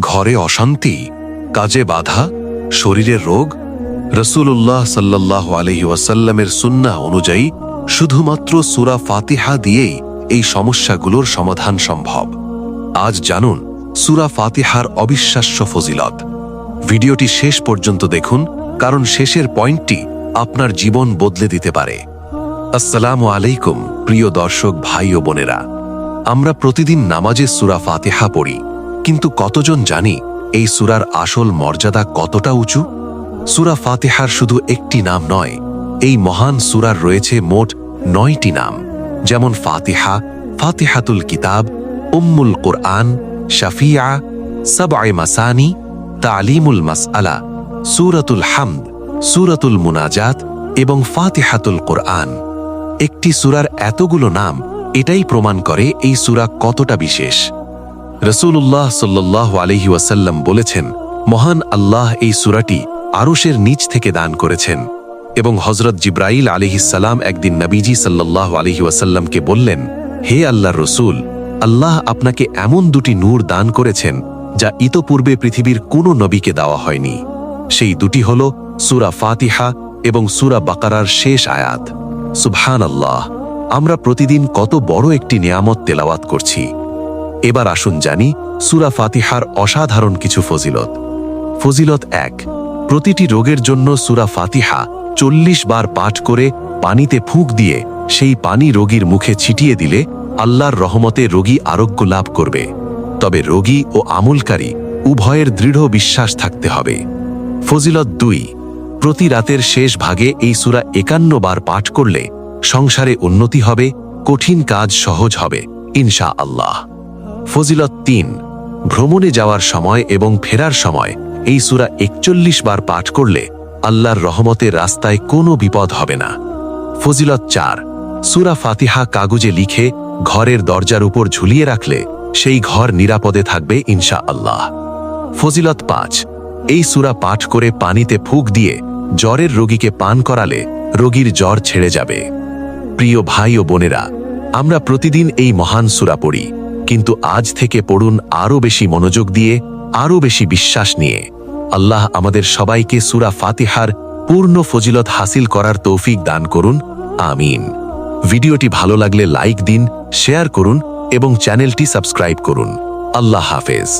ঘরে অশান্তি, কাজে বাধা, শরীরের রোগ রসুল্লাহ সাল্লাহ আলহি ওয়াসাল্লামের সুন্না অনুযায়ী শুধুমাত্র সুরা ফাতিহা দিয়েই এই সমস্যাগুলোর সমাধান সম্ভব। আজ জানুন সুরা ফাতিহার অবিশ্বাস্য ফজিলত। ভিডিওটি শেষ পর্যন্ত দেখুন, কারণ শেষের পয়েন্টটি আপনার জীবন বদলে দিতে পারে। আসসালামু আলাইকুম, প্রিয় দর্শক, ভাই ও বোনেরা। আমরা প্রতিদিন নামাজে সুরা ফাতেহা পড়ি। কিন্তু কতজন জানি এই সুরার আসল মর্যাদা কতটা উঁচু? সুরা ফাতেহার শুধু একটি নাম নয়, এই মহান সুরার রয়েছে মোট নয়টি নাম, যেমন ফাতিহা, ফাতিহাতুল কিতাব, উম্মুল কোরআন, শাফিয়া সাবআই মাসানি, তালিমুল মাসআলা, সুরাতুল হামদ, সুরাতুল মুনাজাত এবং ফাতিহাতুল কোরআন। একটি সুরার এতগুলো নাম, এটাই প্রমাণ করে এই সুরা কতটা বিশেষ। রসুল্লাহ সাল্লাহ আলহি ওয়াসাল্লাম বলেছেন, মহান আল্লাহ এই সুরাটি আরশের নিচ থেকে দান করেছেন। এবং হজরত জিব্রাইল আলিহিসাল্লাম একদিন নবীজি সাল্লাহ আলহি ওয়াসাল্লামকে বললেন, হে আল্লাহ রসুল, আল্লাহ আপনাকে এমন দুটি নূর দান করেছেন, যা ইতপূর্বে পৃথিবীর কোনো নবীকে দেওয়া হয়নি। সেই দুটি হল সুরা ফাতিহা এবং সুরা বাকারার শেষ আয়াত। সুবহান আল্লাহ আমরা প্রতিদিন কত বড় একটি নিয়ামত তেলাওয়াত করছি। এবার আসুন জানি সুরা ফাতিহার অসাধারণ কিছু ফজিলত। ফজিলত এক, প্রতিটি রোগের জন্য সুরা ফাতিহা চল্লিশ বার পাঠ করে পানিতে ফুঁক দিয়ে সেই পানি রোগীর মুখে ছিটিয়ে দিলে আল্লাহর রহমতে রোগী আরোগ্য লাভ করবে। তবে রোগী ও আমলকারী উভয়ের দৃঢ় বিশ্বাস থাকতে হবে। ফজিলত দুই, প্রতি রাতের শেষ ভাগে এই সুরা একান্ন বার পাঠ করলে সংসারে উন্নতি হবে, কঠিন কাজ সহজ হবে ইনশা আল্লাহ ফজিলত তিন, ভ্রমণে যাওয়ার সময় এবং ফেরার সময় এই সুরা একচল্লিশ বার পাঠ করলে আল্লাহর রহমতের রাস্তায় কোনো বিপদ হবে না। ফজিলত চার, সুরা ফাতিহা কাগজে লিখে ঘরের দরজার উপর ঝুলিয়ে রাখলে সেই ঘর নিরাপদে থাকবে ইনশা আল্লাহ ফজিলত পাঁচ, এই সুরা পাঠ করে পানিতে ফুক দিয়ে জ্বরের রোগীকে পান করালে রোগীর জ্বর ছেড়ে যাবে। প্রিয় ভাই ও বোনেরা, আমরা প্রতিদিন এই মহান সুরা পড়ি। কিন্তু আজ থেকে পড়ুন আরও বেশি মনোযোগ দিয়ে, আরও বেশি বিশ্বাস নিয়ে। আল্লাহ আমাদের সবাইকে সুরা ফাতিহার পূর্ণ ফজিলত হাসিল করার তৌফিক দান করুন। আমিন। ভিডিওটি ভালো লাগলে লাইক দিন, শেয়ার করুন এবং চ্যানেলটি সাবস্ক্রাইব করুন। আল্লাহ হাফেজ।